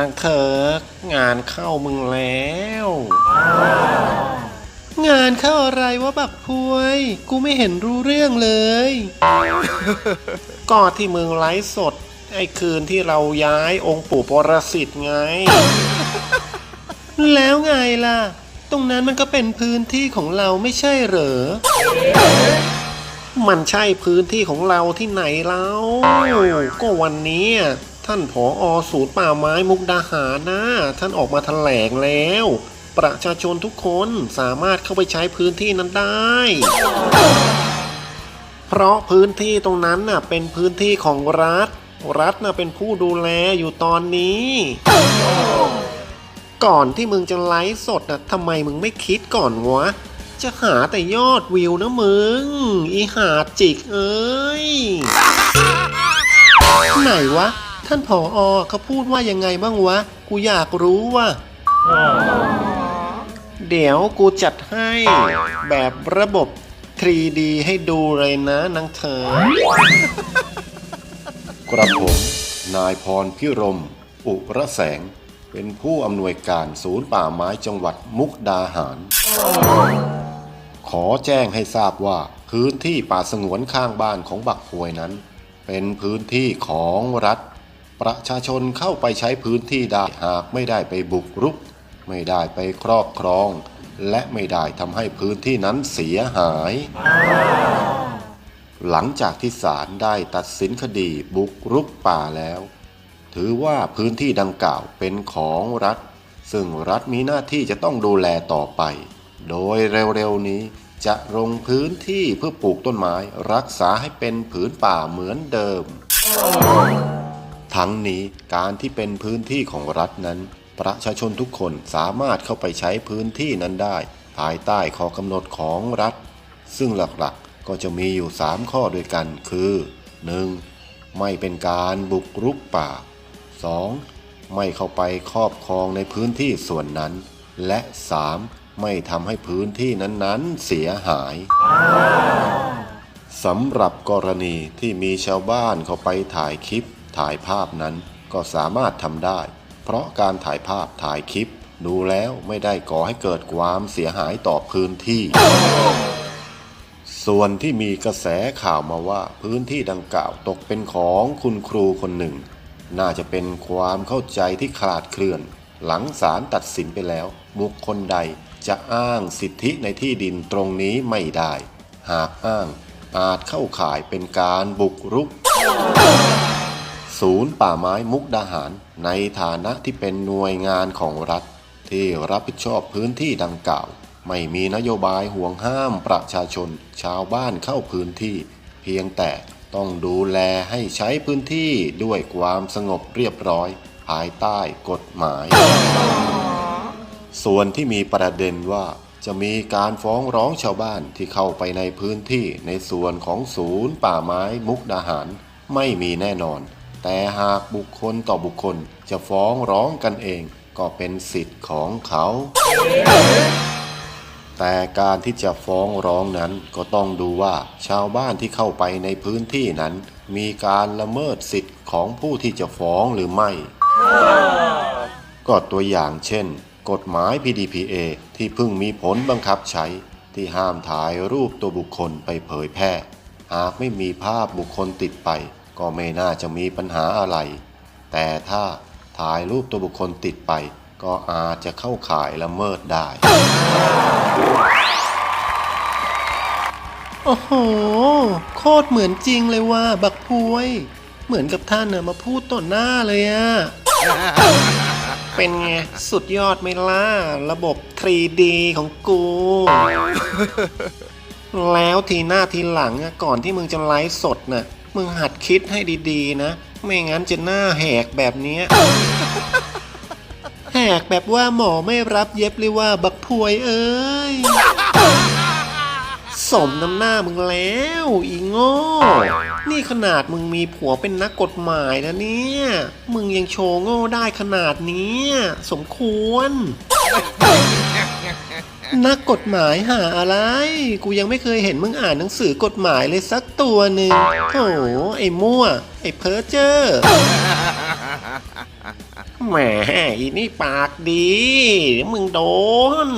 นังเถิกงานเข้ามึงแล้ว งานเข้าอะไรวะบักพวย กูไม่เห็นรู้เรื่องเลย ก็ที่มึงไลฟ์สด ไอ้คืนที่เราย้ายองค์ปู่ปรสิตไง แล้วไงล่ะ ตรงนั้นมันก็เป็นพื้นที่ของเราไม่ใช่เหรอ มันใช่พื้นที่ของเราที่ไหนแล้วก็วันนี้ ท่านผออศูนย์ป่าไม้มุกดาหารนะ ท่านออกมาแถลงแล้ว ประชาชนทุกคนสามารถเข้าไปใช้พื้นที่นั้นได้ เพราะพื้นที่ตรงนั้นน่ะเป็นพื้นที่ของรัฐ รัฐน่ะเป็นผู้ดูแลอยู่ตอนนี้ ก่อนที่มึงจะไลฟ์สดน่ะทำไมมึงไม่คิดก่อนวะ จะหาแต่ยอดวิวนะมึง อีหาจิกเอ้ยไหนวะ ท่านผออเขาพูดว่ายังไงบ้างวะ กูอยากรู้ว่ะเดี๋ยวกูจัดให้แบบระบบ 3D ให้ดูเลยนะนางเธอกระผม นายพรพิรม อุระแสง เป็นผู้อำนวยการศูนย์ป่าไม้จังหวัดมุกดาหาร ขอแจ้งให้ทราบว่าพื้นที่ป่าสงวนข้างบ้านของบักพวยนั้น เป็นพื้นที่ของรัฐ ประชาชนเข้าไปใช้พื้นที่ได้หากไม่ได้ไปบุกรุก ไม่ได้ไปครอบครอง และไม่ได้ทำให้พื้นที่นั้นเสียหาย หลังจากที่ศาลได้ตัดสินคดีบุกรุกป่าแล้ว ถือว่าพื้นที่ดังกล่าวเป็นของรัฐ ซึ่งรัฐมีหน้าที่จะต้องดูแลต่อไป โดยเร็วๆนี้จะลงพื้นที่เพื่อปลูกต้นไม้ รักษาให้เป็นผืนป่าเหมือนเดิม ทั้งนี้การที่เป็นพื้นที่ของรัฐนั้น ประชาชนทุกคนสามารถเข้าไปใช้พื้นที่นั้นได้ ภายใต้ข้อกำหนดของรัฐ ซึ่งหลักๆก็จะมีอยู่ 3 ข้อด้วยกันคือ 1. ไม่เป็นการบุกรุกป่า 2. ไม่เข้าไปครอบครองในพื้นที่ส่วนนั้น และ 3. ไม่ทำให้พื้นที่นั้นๆเสียหายสำหรับกรณีที่มีชาวบ้านเข้าไปถ่ายคลิป ถ่ายภาพนั้นก็สามารถทำได้ เพราะการถ่ายภาพถ่ายคลิป ดูแล้วไม่ได้ก่อให้เกิดความเสียหายต่อพื้นที่ ส่วนที่มีกระแสข่าวมาว่าพื้นที่ดังกล่าวตกเป็นของคุณครูคนหนึ่ง น่าจะเป็นความเข้าใจที่คลาดเคลื่อน หลังศาลตัดสินไปแล้ว บุคคลใดจะอ้างสิทธิในที่ดินตรงนี้ไม่ได้ หากอ้างอาจเข้าข่ายเป็นการบุกรุก ศูนย์ป่าไม้มุกดาหาร ในฐานะที่เป็นหน่วยงานของรัฐ ที่รับผิดชอบพื้นที่ดังกล่าว ไม่มีนโยบายห่วงห้ามประชาชนชาวบ้านเข้าพื้นที่ เพียงแต่ต้องดูแลให้ใช้พื้นที่ด้วยความสงบเรียบร้อย ภายใต้กฎหมาย ส่วนที่มีประเด็นว่าจะมีการฟ้องร้องชาวบ้านที่เข้าไปในพื้นที่ในส่วนของศูนย์ป่าไม้มุกดาหาร ไม่มีแน่นอน แต่หากบุคคลต่อบุคคลจะฟ้องร้องกันเองก็เป็นสิทธิ์ของเขา แต่การที่จะฟ้องร้องนั้นก็ต้องดูว่าชาวบ้านที่เข้าไปในพื้นที่นั้น มีการละเมิดสิทธิ์ของผู้ที่จะฟ้องหรือไม่ ก็ตัวอย่างเช่น กฎหมาย PDPA ที่เพิ่งมีผลบังคับใช้ที่ห้ามถ่ายรูปตัวบุคคลไปเผยแพร่ หากไม่มีภาพบุคคลติดไป ก็ไม่น่าจะมีปัญหาอะไร แต่ถ้าถ่ายรูปตัวบุคคลติดไป ก็อาจจะเข้าข่ายละเมิดได้ โอ้โห โคตรเหมือนจริงเลยว่า บักพวย เหมือนกับท่านน่ะมาพูดต่อหน้าเลยอะ เป็นไง สุดยอดไหมล่ะ ระบบ 3D ของกู แล้วทีหน้าทีหลังอะก่อนที่มึงจะไลฟ์สดน่ะ มึงหัดคิดให้ดีๆนะ ไม่งั้นจะหน้าแหกแบบนี้ แหกแบบว่าหมอไม่รับเย็บเลยว่าบักพวยเอ้ย สมน้ำหน้ามึงแล้ว อีโง่นี่ขนาดมึงมีผัวเป็นนักกฎหมายนะเนี่ย มึงยังโชว์โง่ได้ขนาดนี้ สมควร นักกฎหมายหาอะไร กูยังไม่เคยเห็นมึงอ่านหนังสือกฎหมายเลยสักตัวหนึ่งโถไอ้มั่ว ไอ้เพ้อเจอร์แหมอีนี่ปากดี มึงโดน